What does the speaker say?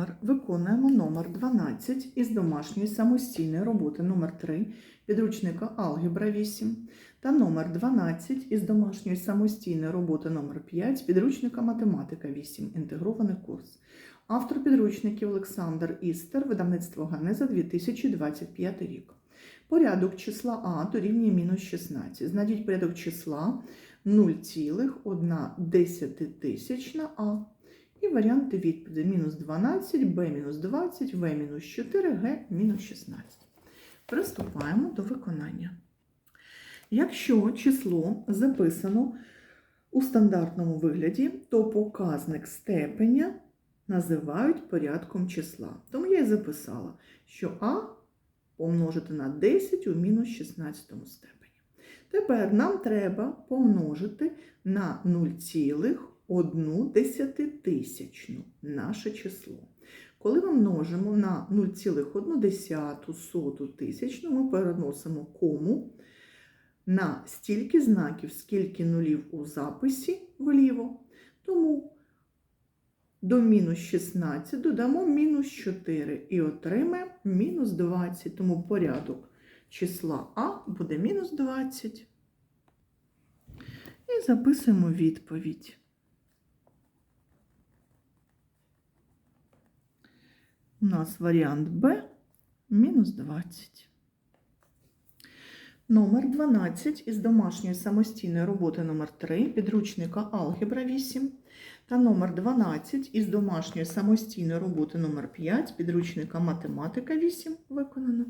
номер виконуємо номер 12 із домашньої самостійної роботи номер 3 підручника Алгебра 8 та номер 12 із домашньої самостійної роботи номер 5 підручника Математика 8. Інтегрований курс. Автор підручників Олександр Істер, видавництво Ганеза 2025 рік. Порядок числа А дорівнює мінус 16. Знайдіть порядок числа 0,1 тисячна А. І варіанти відповіді мінус 12, Б мінус 20, В мінус 4, Г мінус 16. Приступаємо до виконання. Якщо число записано у стандартному вигляді, то показник степеня називають порядком числа. Тому я і записала, що А помножити на 10 у мінус 16 степені. Тепер нам треба помножити на 0,1 десятитисячну наше число. Коли ми множимо на 0,1 соту тисячну, ми переносимо кому на стільки знаків, скільки нулів у записі вліво. Тому до мінус 16 додамо мінус 4 і отримаємо мінус 20. Тому порядок числа А буде мінус 20. І записуємо відповідь. У нас варіант Б мінус 20. Номер 12 із домашньої самостійної роботи номер 3 підручника Алгебра 8 та номер 12 із домашньої самостійної роботи номер 5 підручника Математика 8 виконано.